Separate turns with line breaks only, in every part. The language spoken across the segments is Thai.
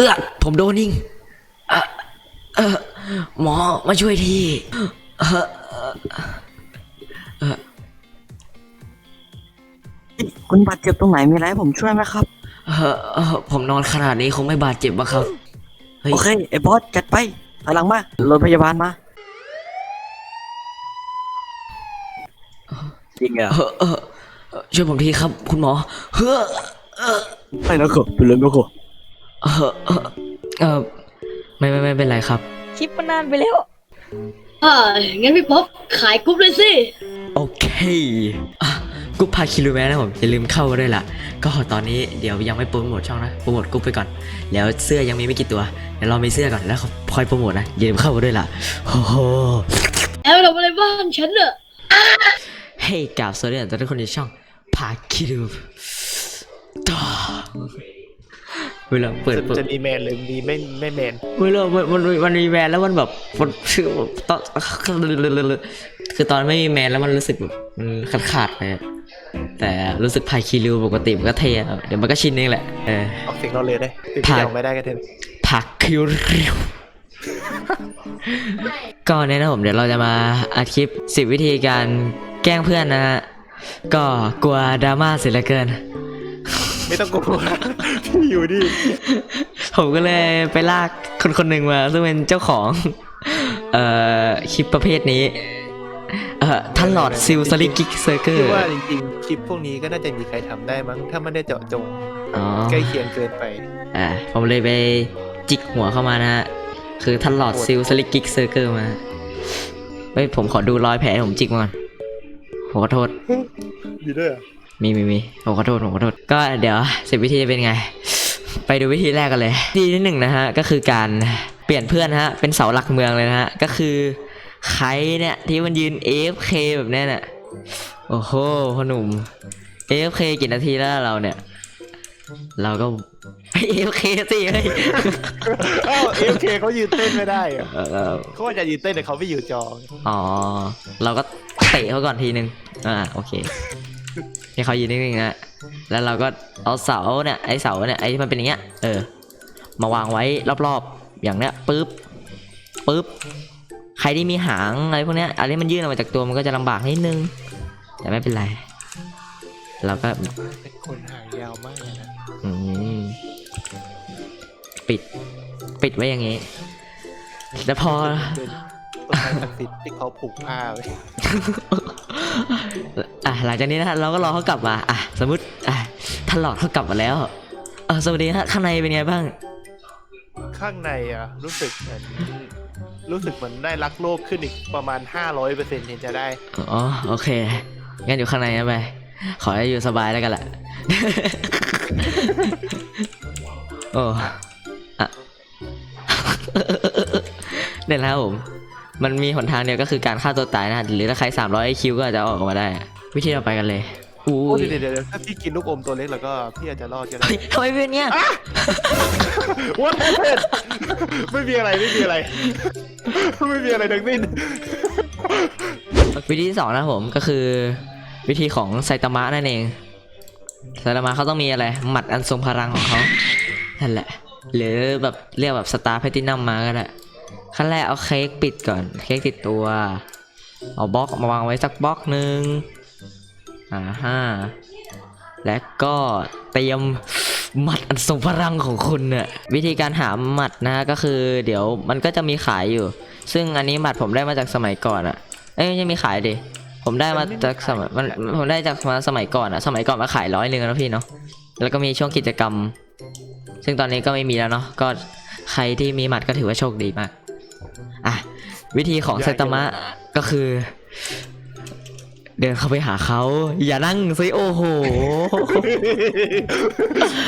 ออผมโดนยิงเออเออหมอมาช่วยทีเออเออ
คุณบาดเจ็บตรงไหนมีอะไรให้ผมช่วยไหมครับ
เออเออผมนอนขนาดนี้คงไม่บาดเจ็บวะครับ เฮ้ย
โอเคไอ้บอสจัดไปถอยหลังมาโรงพยาบาลมาจริงเหรอ
เออเออเออช่วยผมทีครับ คุณหมอ เฮ้อเออ
ไม่นะครับเป็นเรื่องนะครับ
เออเออเออไม่ไม่ไม่เป็นไรครับ
คลิปมันนานไปแล้ว
อ่างั้นพี่ป๊อปขายกรุ๊ปเลยสิ
โอเคอะกรุ๊ปพาคิรูแมนนะผมอย่าลืมเข้ามาด้วยล่ะ ก็ตอนนี้เดี๋ยวยังไม่โปรโมทช่องนะโปรโมทกรุ๊ปไปก่อน แล้วเสื้อยังมีไม่กี่ตัวเดี๋ยวเรามีเสื้อก่อนแล้วค่อยโปรโมทนะอย่าลืมเข้ามาด้วยล่ะโอ้โห
แอลทำอะไรบ้านฉันเนอะ
เฮ้ยกราบสวัสดีทุกคนในช่องพาคิรูต่อ เวลาเปิดเปิด
จะมีแมนหรือมีไม่ไม่แมน
เวลามันมันมันมีแมนแล้วมันแบบมันคือตอนคือตอนไม่มีแมนแล้วมันรู้สึกแบบมันขาดขาดๆไปอะแต่รู้สึกพายคีริวปกติมันก็เท่อะเดี๋ยวมันก็ชินเองแหละเออ
ออกเสียงเราเลยได้ติด
ผ่าน
เสียงไม่ได้ก็เถอะ
ผักคิวริวก็เนี่ยนะผมเดี๋ยวเราจะมาอัดคลิปสิบวิธีการแกล้งเพื่อนนะฮะก็กลัวดราม่าเสียเหลือเกิน
ไม่ต้องกลัวพี่อยู่ดิ
ผมก็เลยไปลากคนคนหนึ่งมา ซึ่งเป็นเจ้าของ เอ่อคลิปประเภทนี้ เอ่อท่านหลอดซิลสลิกกิกเซอร์เกอ
คิด
ร์
ว่าจริงๆคลิปพวกนี้ก็น่าจะมีใครทำได้มั้ง ถ้าไม่ได้เจาะจง
อ๋อ
ใกล้เคียงเกินไป
อ่าผมเลยไปจิกหัวเข้ามานะฮะคือท่านหลอดซิลสลิกกิกเซอร์เกอร์มาเฮ้ยผมขอดูรอยแผลที่ผมจิกมาก่อนผมขอโทษ
มีด้วยเหรอ
มีมีมีผมขอโทษผมขอโทษ ก็เดี๋ยวสิบวิธีเป็นไง ไปดูวิธีแรกกันเลยวิธีที่หนึ่งนะฮะก็คือการเปลี่ยนเพื่อนนะฮะเป็นเสาหลักเมืองเลยนะฮะก็คือใครเนี่ยที่มันยืน AFK แบบเนี้ยเนี่ยโอ้โหพ่อหนุ่ม AFK กี่นาทีแล้วเราเนี่ย เราก็ AFK สิเฮ้ย
อ้าวเอฟเคเขายืนเต้นไม่ได้เหรอ
เออเออ
เขาว่าจะยืนเต้นแต่เขาไม่อยู่จอ
อ๋อ เราก็เตะเขาก่อนทีนึง อ่า โอเค ให้เขายืนนิ่งๆนะแล้วเราก็เอาเสาเนี่ยไอเสาเนี่ยไอที่มันเป็นอย่างเงี้ยเออ มาวางไว้รอบๆอย่างเนี้ยปึ๊บปึ๊บใครที่มีหางอะไรพวกเนี้ยอะไรมันยื่นออกมาจากตัวมันก็จะลำบากนิดนึง แต่ไม่เป็นไร เราก็
เป็นคนหางยาวมากเลยนะ
อืมปิด ปิดไว้อย่างงี้แล้วพอ
เป็นต้นไม้ศักดิ์สิทธิ์ที่เขาผูกผ้าไว้
อะ หลังจากนี้นะฮะเราก็รอเขากลับมาอะสมมติอะท่านหลอดเขากลับมาแล้วเออสวัสดีฮะข้างในเป็นไงบ้าง
ข้างในอะรู้สึกเหมือนรู้สึกเหมือนได้รักโลกขึ้นอีกประมาณ 500เปอร์เซ็นต์เห็นจะได้
อ๋อโอเคงั้นอยู่ข้างในนะไปขอให้อยู่สบายแล้วกันแหละ โอ้อะเนี่ยนะครับผม มันมีหนทางเดียวก็คือการฆ่าตัวตายนะ หรือถ้าใคร300คิวก็อาจจะออกมาได้ วิธีเราไปกันเลยอู้
โอ้
ย
เดี๋ยวเดี๋ยวเดี๋ยวถ้าพี่กินลูกอมตัวเล็กแล้วก็พี่อาจจะรอดก็ได้
เฮ้ยทำไมเป็นเงี้ย
What happened ไม่มีอะไรไม่มีอะไร ไม่มีอะไรทั้งสิ้น
วิธีที่สองนะครับผมก็คือ วิธีของไซตามะนั่นเองไซตามะเขาต้องมีอะไร หมัดอันทรงพลังของเขานั่นแหละ หรือแบบเรียกแบบสตาร์แพตินัมมาก็ได้ขั้นแรกเอาเค้กปิดก่อน เค้กติดตัว เอาบล็อกมาวางไว้สักบล็อกหนึ่ง อ่าฮะและก็เตรียมหมัดอันทรงพลังของคุณเนี่ยวิธีการหาหมัดนะฮะก็คือ เดี๋ยวมันก็จะมีขายอยู่ ซึ่งอันนี้หมัดผมได้มาจากสมัยก่อนอะเอ้ยไม่ใช่มีขายดิผมได้มาจากสมัยมันผมได้จากมาสมัยก่อนอะสมัยก่อนมาขายร้อยหนึ่งนะพี่เนาะแล้วก็มีช่วงกิจกรรม ซึ่งตอนนี้ก็ไม่มีแล้วเนาะก็ใครที่มีหมัดก็ถือว่าโชคดีมากอะวิธีของ
ใหญ่
ไซตามะก็คือ เดินเข้าไปหาเขาอย่านั่งซิโอ้โห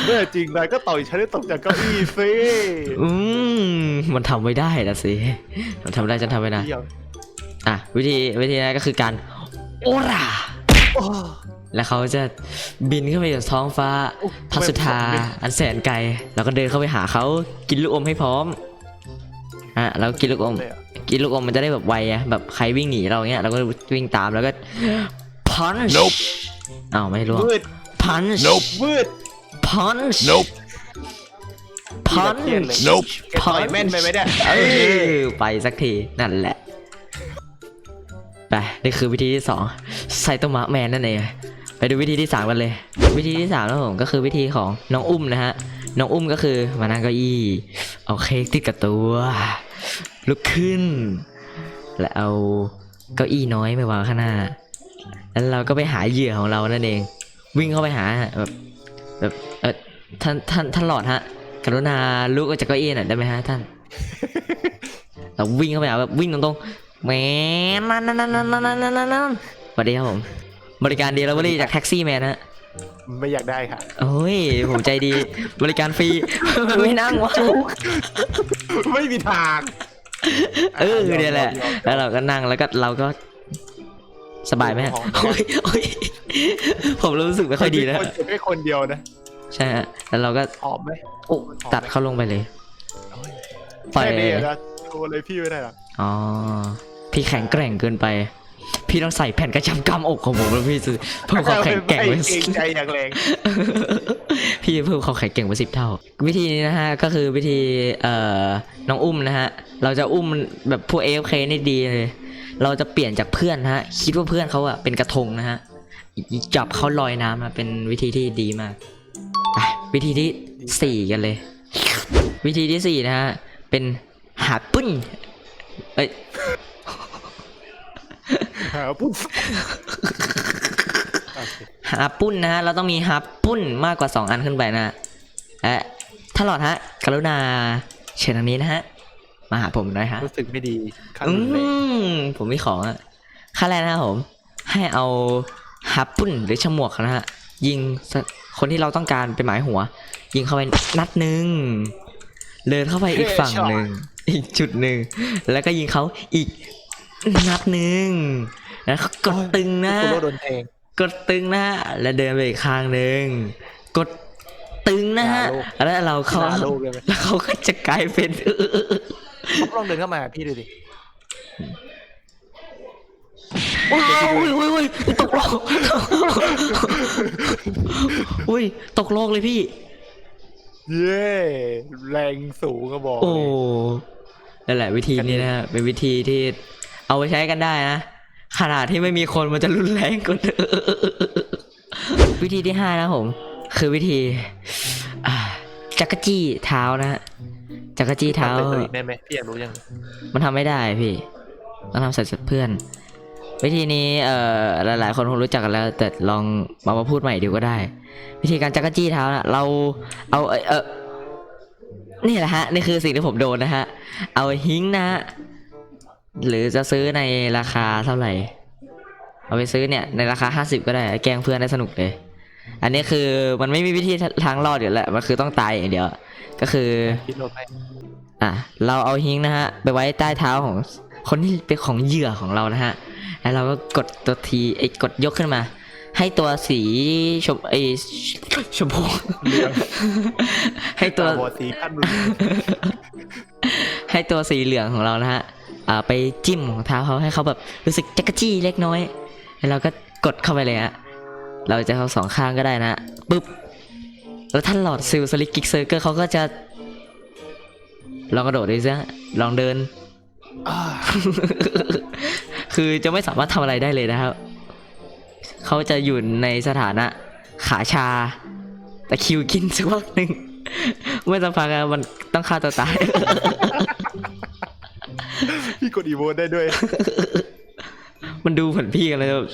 เมื่อจริงนายก็ต่อยฉันให้ตกจากเก้าอี้สิ
อืมมันทำไม่ได้นะสิมันทำได้ฉันทำไม่ได้
เดี๋ยว
อะวิธีวิธีแรกก็คือการโอรา
โอ้
แล้วเขาจะบินขึ้นไปจากท้องฟ้าพัสสุธาอันแสนไกลแล้วก็เดินเข้าไปหาเขากินลูกอมให้พร้อมอะแล้วกินลูกอม
เลยเหรอ
กินลูกอมมันจะได้แบบไวไงแบบใครวิ่งหนีเราเงี้ยเราก็วิ่งตามแล้วก็พันช์
Nope.
อ้าวไม่รู้
มืด
พันช์
Nope.
มืด
พันช์
Nope.
พัน
เครียดเลย
Nope
แกต่อยแม่นไปไหมเนี่ย
เออไปสักทีนั่นแหละไปนี่คือวิธีที่สองไซโตมะแมนนั่นเองไปดูวิธีที่สามกันเลย วิธีที่สามนะผมก็คือวิธีของน้องอุ้มนะฮะ น้องอุ้มก็คือมานั่งเก้าอี้เอาเค้กติดกับตัว ลุกขึ้น และเอาเก้าอี้น้อยไปวางข้างหน้า แล้วเราก็ไปหาเหยื่อของเรานั่นเอง วิ่งเข้าไปหาแบบแบบเออท่านท่านท่านหลอดฮะ กรุณาลุกออกจากเก้าอี้หน่อยได้ไหมฮะท่าน เราวิ่งเข้าไปหาแบบวิ่งตรงๆแหมนั่นนั่นนั่นนั่นนั่นนั่นนั่นสวัสดีครับผม บริการเดลิเวอรี่จากแท็กซี่แมนฮะ
ไม่อยากได้ค่ะ
โอ้ย ผมใจดี บริการฟรี ไม่นั่งวะ
ไม่มีทาง
เออเนี่ยแหละ แล้วเราก็นั่งแล้วก็เราก็สบายไหมฮะโอ้ยโอ้ยผมรู้สึกไม่ค่อยดีนะ
คนเจ็บแค่คนเดียวนะ
ใช่ฮะ แล้วเราก็
หอมไหม
โอ้ตัดเข้าลงไปเลยปล่อย
แค่นี้นะโชว์เลยพี่ไม่ได้หรอก
อ๋อ พี่แข็งแกร่งเกินไป พี่ต้องใส่แผ่นกระชับกล้ามอกของผมแล้วพี่ซื้อเพิ่มความแข็งแกร่ง
ไม่
ไว้
เกรงใจอย่างแรง
พี่เพิ่มความแข็งแกร่งไปสิบเท่า วิธีนี้นะฮะก็คือวิธีเอ่อน้องอุ้มนะฮะเราจะอุ้มแบบพวก AFK นี่ดีเลยเราจะเปลี่ยนจากเพื่อนนะฮะ คิดว่าเพื่อนเขาอะเป็นกระทงนะฮะจับเขาลอยน้ำนะเป็นวิธีที่ดีมากไปวิธีที่สี่กันเลย วิธีที่สี่นะฮะเป็นหาปุ้นเอ้ย
หาปุ๊บ
หาปุ้นนะฮะเราต้องมีหาปุ้นมากกว่า 2 อันขึ้นไปนะเอ๊ะถ้าหลอดฮะ กรุณาเชิญทางนี้นะฮะ มาหาผมหน่อยฮะ
รู้สึกไม่ดีขั้น
อืมผมมีของอะขั้นแรกนะครับผม ให้เอาหาปุ้นหรือฉมวกนะฮะ ยิงสคนที่เราต้องการเป็นหมายหัว ยิงเข้าไปนัดหนึ่งเดินเข้าไปอีกฝั่งหนึ่งอีกจุดหนึ่งแล้วก็ยิงเขาอีกนัดหนึ่ง แล้วก็กดตึงนะ
กูโดนแทง
กดตึงนะฮะแล้วเดินไปอีกข้างหนึ่งกดตึงนะฮะ
ด่าโลก
แล้วเราเข้า
ด่าโลกเลยไหม
แล้วเขาก็จะกลายเป็น
ลองเดินเข้ามาหาพี่ดูดิ
ว้าวอุ้ยอุ้ยอุ้ยตกโลกอุ้ยตกโลกเลยพี่
เย้แรงสูงก็บอก
โอ้
เลย
นั่นแหละวิธีนี้นะฮะเป็นวิธีที่เอาไปใช้กันได้นะ ขนาดที่ไม่มีคนมันจะรุนแรงกว่าเดิมวิธีที่ห้านะผม คือวิธีอ่าจักรจี้เท้านะฮะจักรจี้เท้า
ทำเป็นตัวเองได้ไหมพี่อยากรู้ยัง
มันทำไม่ได้พี่ต้องทำใส่เพื่อน วิธีนี้เอ่อหลาย ๆ คนคงรู้จักกันแล้ว แต่ลองมามาพูดใหม่ดีก็ได้ วิธีการจักรจี้เท้านะเราเอาเออเออนี่แหละฮะนี่คือสิ่งที่ผมโดนนะฮะ เอาหิงนะฮะ หรือจะซื้อในราคาเท่าไหร่ เอาไปซื้อเนี่ยในราคา 50 ก็ได้ แกล้งเพื่อนได้สนุกเลย อันนี้คือมันไม่มีวิธีทางรอดอยู่แล้วมันคือต้องตายอย่างเดียว ก็คือ
คิดลบให้
อะเราเอาฮิงนะฮะ ไปไว้ใต้เท้าของคนที่เป็นของเหยื่อของเรานะฮะ แล้วเราก็กดตัวทีไอ้กดยกขึ้นมา ให้ตัวสีชมไอ้ชมพูให้ตัว
ตาบอดสีขั้นรุนแรง
ให้ตัวสีเหลืองของเรานะฮะอ่า ไปจิ้มของเท้าเขาให้เขาแบบรู้สึกจักจี้เล็กน้อย แล้วเราก็กดเข้าไปเลยฮะเราจะเอาสองข้างก็ได้นะปุ๊บแล้วท่านหลอดซิลสลิกกิกเซอร์เกอร์เขาก็จะลองกระโดดดูซิลองเดิน คือจะไม่สามารถทำอะไรได้เลยนะครับ เขาจะอยู่ในสถานะ ขาชา แต่คิวกินสักพักหนึ่งเมื่อสักพักมันต้องฆ่าตัวตาย
พี่กดอีโวได้ด้วย
มันดูเหมือนพี่กันเลยแบบ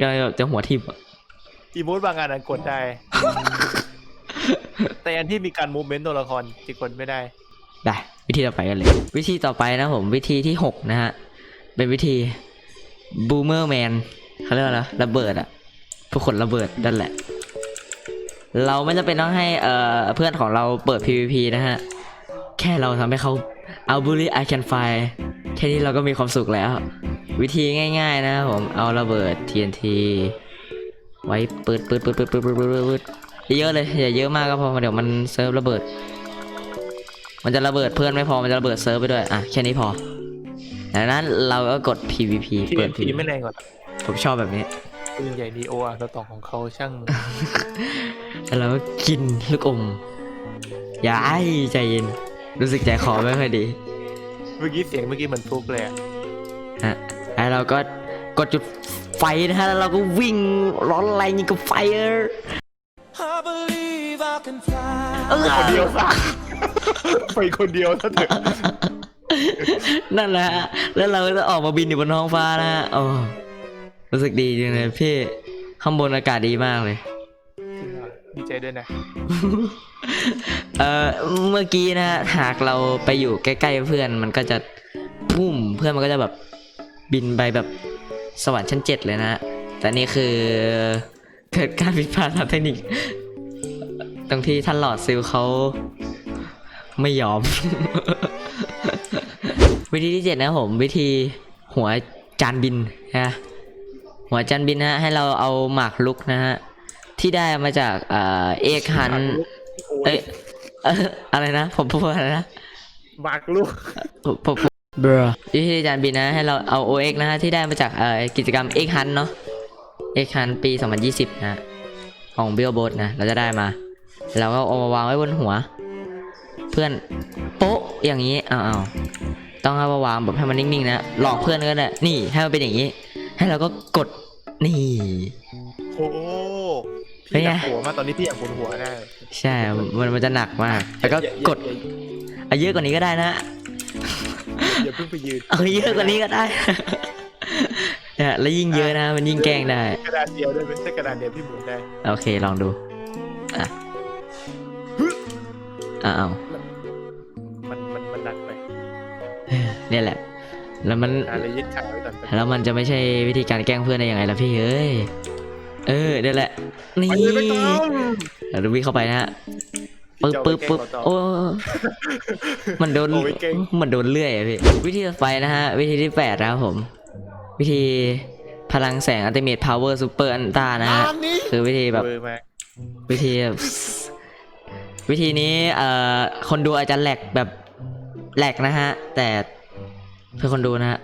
ยังไงแบบจะหัวทิ่มอะ
อีโมดบางอันอะกดได้ แต่อันที่มีการมูฟเมนต์ตัวละครจะกดไม่ได้
ได้วิธีต่อไปกันเลย วิธีต่อไปนะผมวิธีที่หกนะฮะ เป็นวิธีบูมเมอร์แมนเขาเรียกว่าอะไรระเบิดอะผู้คนระเบิดนั่นแหละ เราไม่จำเป็นต้องให้เอ่อเพื่อนของเราเปิด PVP นะฮะ แค่เราทำให้เขาเอาบุรี I can fly แค่นี้เราก็มีความสุขแล้ว วิธีง่ายๆนะผมเอาระเบิด TNT ไว้เปิดเปิดเปิดเปิดเปิดเยอะเลยอย่าเยอะมากก็พอเดี๋ยวมันเซิร์ฟระเบิด มันจะระเบิดเพื่อนไม่พอมันจะระเบิดเซิร์ฟไปด้วยอะแค่นี้พอดังนั้นเราก็กด PVP เปิด PVP
ไม่แรงก่อน
ผมชอบแบบนี้
ปืนใหญ่ดีโออาร์ตองของเขาช่าง
แล้วก็กินลูกอมย่าไอใจเย็นรู้สึกใจคอไม่ค่อยดี
มื่อกี้เสียงเมื่อกี้เหมือนฟลุกเลยอะ
ฮะแล้วเราก็กดจุดไฟนะฮะ แล้วเราก็วิ่งร้อนแรงยิงกับไฟเออร์
I believe I can fly.
เออ
คนเดียวซะไปคนเดียวซะเถอะ
นั่นแหละฮะแล้วเราก็จะออกมาบินอยู่บนท้องฟ้านะฮะโอ้รู้สึกดีจริงเลยพี่ ข้างบนอากาศดีมากเลย
ดีใจด้วยนะ
เอ่อเมื่อกี้นะฮะหากเราไปอยู่ใกล้ๆเพื่อนมันก็จะพุ่มเพื่อนมันก็จะแบบบินไปแบบสวรรค์ชั้นเจ็ดเลยนะฮะแต่นี่คือเกิดการผิดพลาดทางเทคนิค ตรงที่ท่านหลอดซิลเขาไม่ยอม วิธีที่เจ็ดนะครับผมวิธีหัวจานบินนะหัวจานบินนะฮะให้เราเอาหมากลุกนะฮะที่ได้มาจากเอ่อเอกหันเอ้ย เอ่ออะไรนะ ผมพูดว่าอะไรนะ
หมากลูก
ผมผมผมเบรอวิธีการบินนะให้เราเอา OX นะฮะที่ได้มาจากเอ่อกิจกรรม X Hunt เนาะ X Hunt ปี 2020 นะฮะของ b i l l b o a t นะ เราจะได้มาเราก็เอามาวางไว้บนหัว เพื่อนโป๊ะอย่างนี้อ้าวๆต้องเอามาวางแบบให้มันนิ่งๆนะหลอกเพื่อนก็ได้นี่ให้มันเป็นอย่างนี้ ให้เราก็กดนี่
โอ้โห
เป็น
พี่
ไง
อยากหัวมากตอนนี้พี่อยากหัวหัวได้
ใช่ มันมันจะหนักมาก แล้วก็กด
อย่าอย่า
เอาเยอะกว่านี้ก็ได้นะ
อย่าเพิ่งไปยืน
เอาเยอะกว่านี้ก็ได้เนี่ยแล้วยิ่งเยอะนะ มันยิ่งแกล้งได้
กระดานเดียวได้ไหมถ้ากระดานเดียวพี่หมุนได้
โอเค ลองดู อะอ้าว
มันมันมันหนักไป
เนี่ยแหละ แล้วมัน
อะไรยึดขาไว้ก่อน
แล้วมันจะไม่ใช่วิธีการแกล้งเพื่อนได้ยังไงล่ะพี่เอ้ย เออเนี่ยแหละ นี่
ไปเลยไม่ต้อง
เราดูวิ่งเข้าไปนะฮะปึ๊บปึ๊บปึ๊บโอ้มันโดน
โอ้ยเก่ง
มันโดนเลื่อยอะพี่ วิธีต่อไปนะฮะ วิธีที่แปดนะครับผม วิธีพลังแสงอัลติเมทพาวเวอร์ซูเปอร์อันต้านะฮะ
อันนี้
คือวิธีแบบ
เบอร์มา
วิธีแบบวิธีนี้เอ่อคนดูอาจจะแหลกแบบแหลกนะฮะ แต่เพื่อคนดูนะฮะ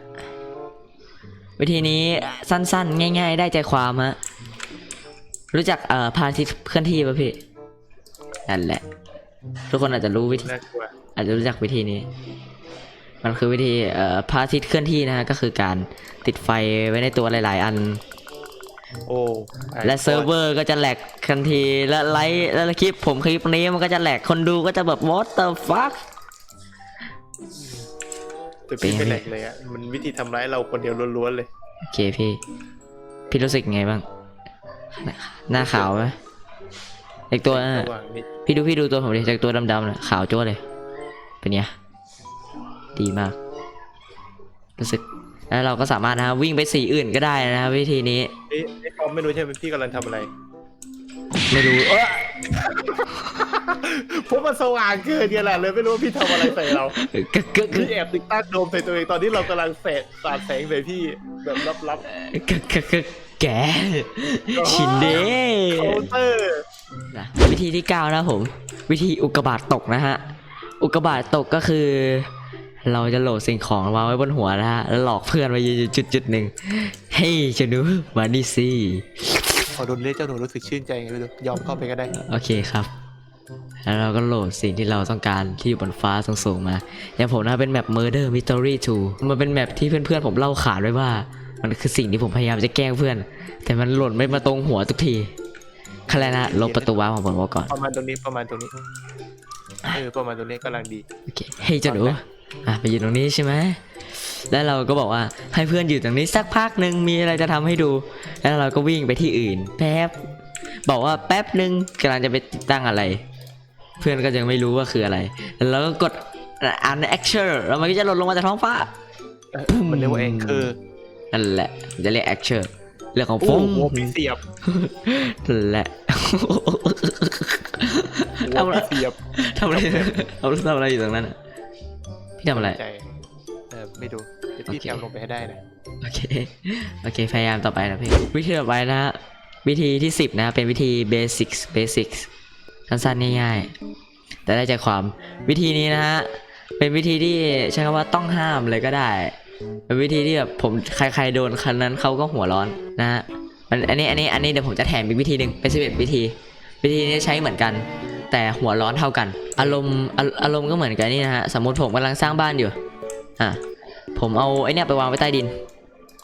วิธีนี้สั้นๆ ง่าย ๆ ได้ใจความฮะ รู้จักเอ่อพระอาทิตย์เคลื่อนที่ป่ะพี่นั่นแหละ ทุกคนอาจจะรู้วิธี
น่ากลัว
อาจจะรู้จักวิธีนี้ มันคือวิธีเอ่อพระอาทิตย์เคลื่อนที่นะฮะก็คือการติดไฟไว้ในตัวหลาย ๆ อัน
โอ้
และเซิร์ฟเวอร์ก็จะแหลกทันทีและไลฟ์และคลิปผมคลิปนี้มันก็จะแหลกคนดูก็จะแบบ what the fuck
แต่พี่
เป็นไง
ไม่แหลกเลยอะ มันวิธีทำร้ายเราคนเดียวล้วนๆเลย
โอเคพี่ พี่รู้สึกไงบ้าง หน้าขาวไหมเด็กตัวนั่นน่ะ
ระหว่างนี้
พี่ดูพี่ดูตัวผมดิจากตัวดำๆน่ะขาวจ้วเลย เป็นไงดีมาก รู้สึก แล้วเราก็สามารถนะครับวิ่งไปสีอื่นก็ได้นะครับวิธีนี้
เอ๊ะไอ้ปอมไม่รู้ใช่ไหมพี่กำลังทำอะไร
ไม่รู้เออ
เพราะมันสว่างเกินเนี่ยแหละเลยไม่รู้ว่าพี่ทำอะไรใส่เรา
กึกกึกกึ
พี่แอบติดตั้งโดมใส่ตัวเองตอนที่เรากำลังแสดสาดแสงใส่พี่แบบลับ
กึกกึกกึก แก ชินเด้
ๆเคาน์เตอร์
นะวิธีที่9นะครับผม วิธีอุกกาบาตตกนะฮะ อุกกาบาตตกก็คือ เราจะโหลดสิ่งของวางไว้บนหัวนะฮะ แล้วหลอกเพื่อนไปอยู่จุดจุดๆหนึ่งเฮ้ยเจะดูมานี่สิ
พอโดนเรียกเจ้าหนูรู้สึกชื่นใจไงไม่รู้ยอมเข้าไปก็ได้
โอเคครับ แล้วเราก็โหลดสิ่งที่เราต้องการที่อยู่บนฟ้าสูงๆมา อย่างผมนะเป็นแมป Murder Mystery 2 มันเป็นแมปที่เพื่อนๆผมเล่าขานไว้ว่า มันคือสิ่งที่ผมพยายามจะแกล้งเพื่อน แต่มันหล่นไม่มาตรงหัวทุกทีขั้นแรกนะลบประตูว้าร์ปของผมออกก่อน
ประมาณตรงนี้ประมาณตรงนี้เออประมาณตรงนี้กำลังดี
โอเคเฮ้ยเจ้าหนูอะไปอยู่ตรงนี้ใช่ไหมแล้วเราก็บอกว่าให้เพื่อนอยู่ตรงนี้สักพักหนึ่งมีอะไรจะทำให้ดู แล้วเราก็วิ่งไปที่อื่น แป๊บ บอกว่าแป๊บหนึ่งกำลังจะไปติดตั้งอะไร เพื่อนก็ยังไม่รู้ว่าคืออะไร แล้วเราก็กดอันแอคเชอร์แล้วมันก็จะหล่นลงมาจากท้องฟ้า
เออมันเรียกว่าแองเกอร์
นั่นแหละมันจะเรียกแอคเชอร์เรื่องของ
โอ้
ฟง
โหพี่เสียบ
นั่นแหละ
หัวพี่เสียบ
ทำอะไรทำทำอะไรอยู่ตรงนั้นอะพี่ทำอะไร
ใจเออไม่ดูเดี๋ยวพี่
โอเค
แถมลงไปให้ได้นะ
โอเค โอเค พยายามต่อไปนะพี่ วิธีต่อไปนะฮะวิธีที่ 10 นะ เป็นวิธี basics basics สั้นๆง่ายๆ แต่ได้ใจความ วิธีนี้นะฮะ เป็นวิธีที่ใช้คำว่าต้องห้ามเลยก็ได้ เป็นวิธีที่แบบผมใครๆโดนคันนั้นเขาก็หัวร้อนนะฮะมันอันนี้อันนี้อันนี้เดี๋ยวผมจะแถมอีกวิธีหนึ่งเป็น11วิธี วิธีนี้ใช้เหมือนกัน แต่หัวร้อนเท่ากัน อารมณ์อารมณ์ก็เหมือนกันนี่นะฮะสมมติผมกำลังสร้างบ้านอยู่อะผมเอาไอเนี่ไปวางไว้ใต้ดิน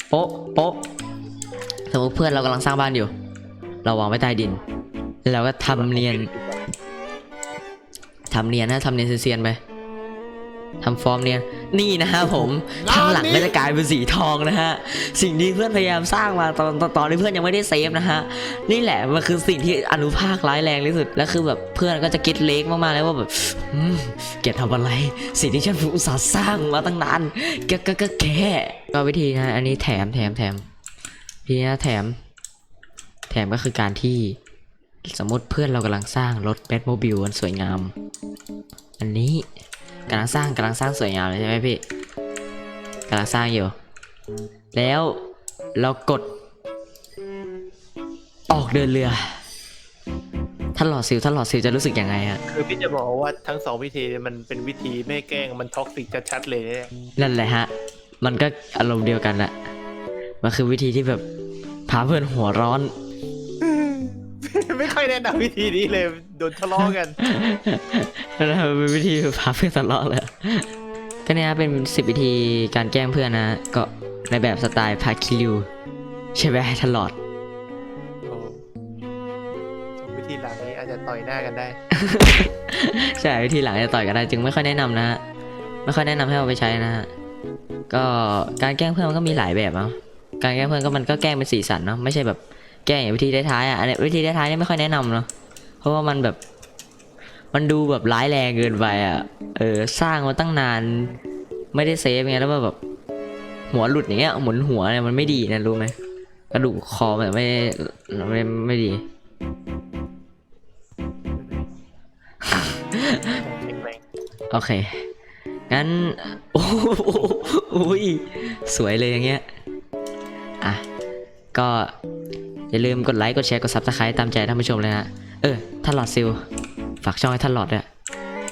โป๊ะโป๊ะสมมติเพื่อนเรากำลังสร้างบ้านอยู่ เราวางไว้ใต้ดินแล้วก็ทำเนียนทำเนียนนะทำเนียนเซียนไป ทำฟอร์มเนียนนี่นะฮะผมข้างหลังก็จะกลายเป็นสีทองนะฮะสิ่งที่เพื่อนพยายามสร้างมาตอนตอนตอนที่เพื่อนยังไม่ได้เซฟนะฮะนี่แหละมันคือสิ่งที่อนุภาคร้ายแรงที่สุดแล้วคือแบบเพื่อนก็จะคิดเล็กมากๆแล้วว่าแบบอืมแกทำอะไร สิ่งที่ฉันอุตส่าห์สร้างมาตั้งนานแกก็ก็แค่ก็วิธีนะอันนี้แถมแถมแถมทีนี้นะแถม แถมก็คือการที่สมมติเพื่อนเรากำลังสร้างรถแบทโมบิลอันสวยงาม อันนี้ กำลังสร้างกำลังสร้างสวยงามเลยใช่ไหมพี่กำลังสร้างอยู่ แล้วเรากด ออกเดินเรือท่านหลอดซิลท่านหลอดซิลจะรู้สึกยังไงฮะ
คือพี่จะบอกว่าทั้งสองวิธีมันเป็นวิธีไม่แกล้งมันท็อกซิกชัดๆเลยเนี่ย
นั่นแหละฮะ มันก็อารมณ์เดียวกันแหละมันคือวิธีที่แบบพาเพื่อนหัวร้อน
ไม่ค่อยแนะนำวิธีนี้เลยโดนทะเลาะกัน
นะเป็นวิธีพาเพื่อนทะเลาะเลยก็เนี่ยเป็นสิบวิธีการแกล้งเพื่อนนะ ก็ในแบบสไตล์พาคิริวใช่ไหมตลอด
โอ้วิธีหลังนี้อาจจะต่อยหน้ากันได้
ใช่วิธีหลังจะต่อยกันได้จึงไม่ค่อยแนะนำนะฮะไม่ค่อยแนะนำให้เอาไปใช้นะฮะก็การแกล้งเพื่อนมันก็มีหลายแบบเนาะการแกล้งเพื่อนก็มันก็แกล้งเป็นสีสันเนาะไม่ใช่แบบ แก้อย่างวิธีท้ายๆอะอันนี้วิธีท้ายๆนี่ไม่ค่อยแนะนำเนาะเพราะว่ามันแบบ มันดูแบบร้ายแรงเกินไปอะเออสร้างมาตั้งนาน ไม่ได้เซฟไงแล้วแบบ หัวหลุดอย่างเงี้ยหมุนหัวเนี่ยมันไม่ดีนะรู้ไหมกระดูกคอมันไม่ไม่ไม่ดีโอเค งั้น โอ้โหอุ้ย สวยเลยอย่างเงี้ย อะ ก็ อย่าลืมกดไลค์กดแชร์กด subscribe ตามใจท่านผู้ชมเลยนะเออท่านหลอดซิลฝากช่องให้ท่านหลอดด้วย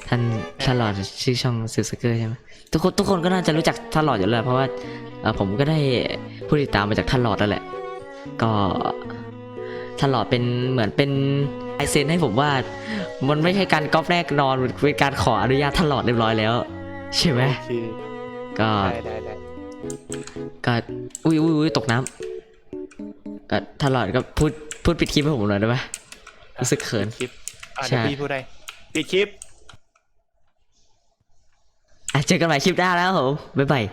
ท่านท่านหลอดชื่อช่องซิลสเกอร์ใช่ไหมทุกคนทุกคนก็น่าจะรู้จักท่านหลอดอยู่แล้วเพราะว่าเอ่อผมก็ได้ผู้ติดตามมาจากท่านหลอดนั่นแหละ ก็ท่านหลอดเป็นเหมือนเป็นไอเซนให้ผมว่า มันไม่ใช่การก๊อปแรกนอนมันเป็นการขออนุญาตท่านหลอดเรียบร้อยแล้ว ใช่ไหม
โอเค
ก็
ได้ได้ได้
ก็อุ้ยอุ้ยอุ้ยตกน้ำ ก็ท่านหลอดก็พูดพูดปิดคลิปให้ผมหน่อยได้ไหมรู้สึกเขิน
คลิปอะ
ใช่
เดี๋ยวพี่พูดได้ปิดคลิป
อะเจอกันใหม่คลิปหน้าแล้วครับผมบ๊ายบาย